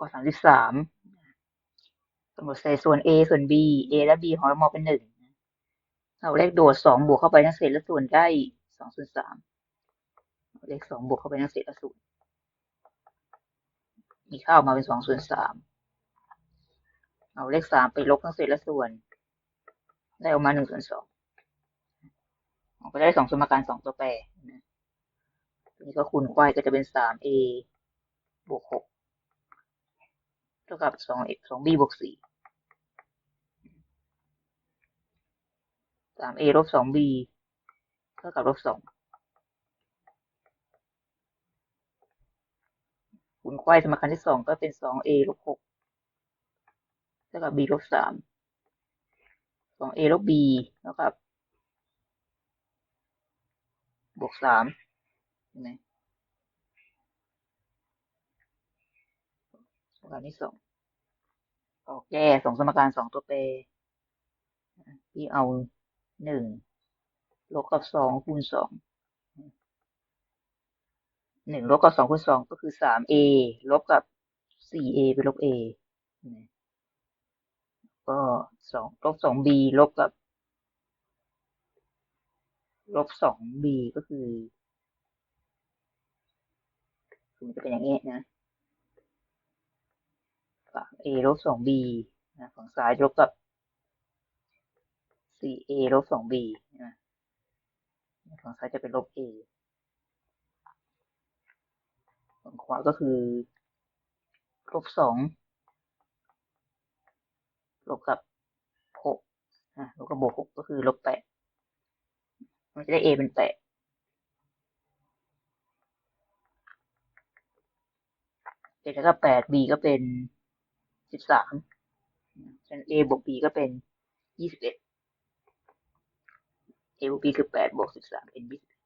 ก็สามสิบสามสมมติใส่ส่วน a ส่วน b a และ b ของเรามอเป็นหนึ่งเอาเลขโดดสองบวกเข้าไปทั้งเศษและส่วนได้สองส่วนสามเลขสองบวกเข้าไปทั้งเศษและส่วนมีค่าออกมาเป็นสองส่วนสามเอาเลขสามไปลบทั้งเศษและส่วน ได้ออกมาหนึ่งส่วนสองเราก็ได้สองสมการสองตัวแปรนะทีนี้ก็คูณควายก็จะเป็นสาม a บวกหก ท่ากับสองสอง b บวกสี่สาม a ลบสอง b เท่ากับลบสองคูณควายสมการที่สองก็เป็นสอง a ลบหกเท่ากับ b ลบสามสอง a ลบ b เท่ากับบวกสามเห็นไหม สมการที่สองก็แก้สองสมการสองตัวแปรที่เอาหนึ่งลบกับสองคูณสองหนึ่งลบกับสองคูณสองก็คือสาม a ลบกับสี่ a ไปลบ a ก็สองลบสอง b ลบกับลบสอง b ก็คือคือมันจะเป็นอย่างนี้นะ a ลบสอง b นะฝั่งซ้ายลบกับสี่ a ลบสอง b นะฝั่งซ้ายจะเป็นลบ a ฝั่งขวาก็คือลบสองลบกับหกนะลบกับบวกหกก็คือลบแปดมันจะได้ a เป็นแปดเจ็ดแล้วก็แปด b ก็เป็น สิบสามฉะนั้น a บวก b ก็เป็นยี่สิบเอ็ด a บวก b คือแปดบวกสิบสามเป็นยี่สิบ